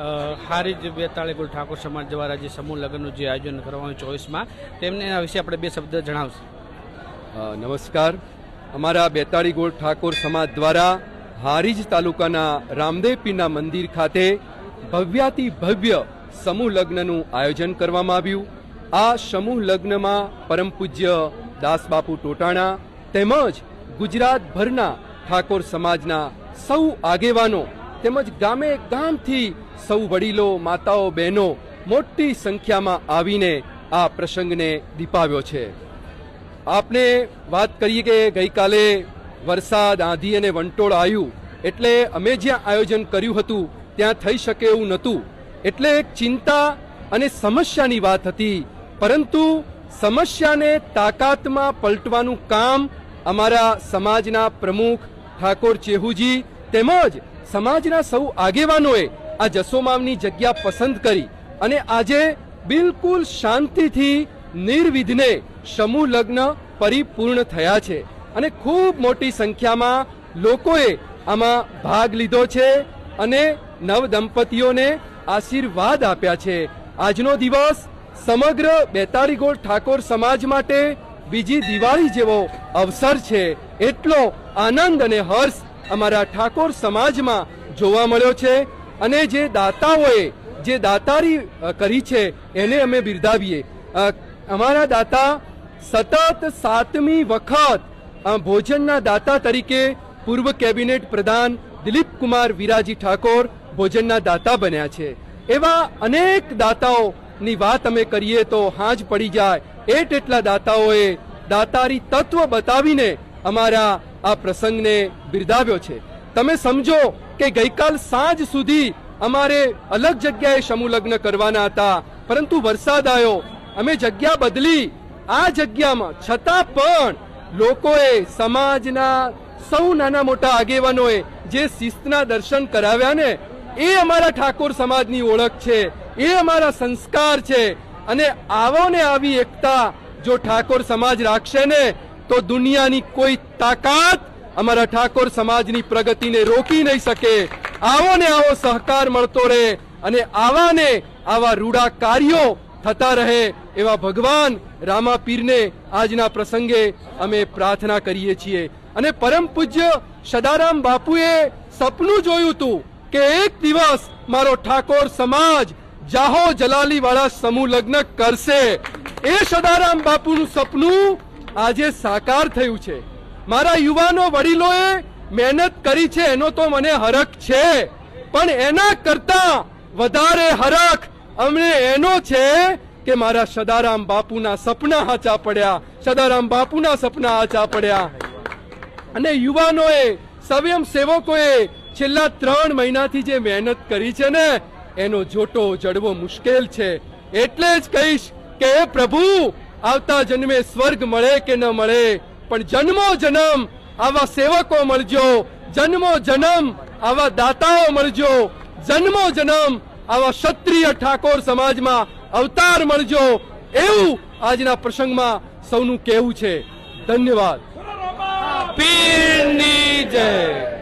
હારીજ બેતાળી ગુલ ઠાકોર સમાજ દ્વારા જે સમૂહ લગ્નનું જે આયોજન કરવાનું ચોવીસમાં, તેમને એના વિશે આપણે બે શબ્દ જણાવશું. નમસ્કાર. અમારા બેતાળી ગોળ ઠાકોર સમાજ દ્વારા હારીજ તાલુકાના રામદેવ પીરના મંદિર ખાતે ભવ્યાતિ ભવ્ય સમૂહ લગ્નનું આયોજન કરવામાં આવ્યું. આ સમૂહ લગ્નમાં પરમ પૂજ્ય દાસબાપુ ટોટાણા તેમજ ગુજરાતભરના ઠાકોર સમાજના સૌ આગેવાનો તેમજ ગામે ગામથી સૌ વડીલો, માતાઓ, બહેનો મોટી સંખ્યામાં આવીને આ પ્રસંગને દીપાવ્યો છે. આપને વાત કરીએ કે ગઈકાલે વરસાદ, આંધી અને વંટોળ આવ્યું એટલે અમે જ્યાં આયોજન કર્યું હતું ત્યાં થઈ શકે એવું નહોતું. એટલે એક ચિંતા અને સમસ્યાની વાત હતી. પરંતુ સમસ્યાને તાકાતમાં પલટવાનું કામ અમારા સમાજના પ્રમુખ ઠાકોર ચેહુજી તેમજ સમાજના સૌ આગેવાનોએ આ જસોમાવની જગ્યા પસંદ કરી અને આજે બિલકુલ શાંતિથી નિર્વિઘ્ને સમૂહ લગ્ન પરિપૂર્ણ થયા છે અને ખૂબ મોટી સંખ્યામાં લોકોએ આમાં ભાગ લીધો છે અને નવ દંપતીઓને આશીર્વાદ આપ્યા છે. આજનો દિવસ સમગ્ર બેતાળીગોળ ઠાકોર સમાજ માટે બીજી દિવાળી જેવો અવસર છે. એટલો આનંદ અને હર્ષ અમારા ઠાકોર સમાજમાં જોવા મળ્યો છે અને જે દાતાઓએ જે દાતારી કરી છે, એને અમે બિરદાવીએ. અમારા દાતા સતત સાતમી વખત ભોજનના દાતા તરીકે પૂર્વ કેબિનેટ પ્રધાન દિલીપ કુમાર વિરાજી ઠાકોર ભોજનના દાતા બન્યા છે. એવા અનેક દાતાઓની વાત અમે કરીએ તો હાજ પડી જાય. એટ એટલા દાતાઓએ દાતારી તત્વ બતાવીને અમારા આ પ્રસંગને બિરદાવ્યો છે. તમે સમજો કે ગઈકાલ સાંજ સુધી અમારે અલગ જગ્યાએ સમૂહ લગ્ન કરવાના હતા, પરંતુ વરસાદ આવ્યો. અમે જગ્યા બદલી, આ જગ્યામાં છતાં પણ લોકોએ સમાજના સૌ નાના મોટા આગેવાનોએ જે શિસ્તના દર્શન કરાવ્યા ને, એ અમારા ઠાકોર સમાજની ઓળખ છે, એ અમારા સંસ્કાર છે. અને આવો ને આવી એકતા જો ઠાકોર સમાજ રાખશે ને તો દુનિયાની કોઈ તાકાત અમારા ઠાકોર સમાજની પ્રગતિને રોકી નહીં શકે. આવો ને આવો સહકાર મળતો રહે અને આવા ને આવા રૂડા કાર્યો થતા રહે એવા ભગવાન રામાપીરને આજના પ્રસંગે અમે પ્રાર્થના કરીએ છીએ. અને પરમ પૂજ્ય સદારામ બાપુએ સપનું જોયું હતું કે એક દિવસ મારો ઠાકોર સમાજ જાહો જલાલી વાળા સમૂહ લગ્ન કરશે. એ સદારામ બાપુનું સપનું આજે સાકાર થયું છે. મારા યુવાનો વડીલોએ મહેનત કરી છે, એનો તો મને હરખ છે. પણ એના કરતા વધારે હરખ અમને એનો છે કે મારા સદારામ બાપુના સપના હાચા પડ્યા, સદારામ બાપુના સપના હાચા પડ્યા. અને યુવાનોએ, સ્વયં સેવકોએ છેલ્લા ત્રણ મહિનાથી જે મહેનત કરી છે ને, એનો જોટો જડવો મુશ્કેલ છે. એટલે જ કહીશ કે પ્રભુ આવતા જન્મે સ્વર્ગ મળે કે ન મળે, પણ જન્મો જન્મ આવા સેવકો મળજો, જન્મો જન્મ આવા દાતાઓ મળજો, જન્મો જન્મ આવા ક્ષત્રિય ઠાકોર સમાજમાં અવતાર મળજો, એવું આજના પ્રસંગમાં સૌનું કહેવું છે. ધન્યવાદ. પીરની જય.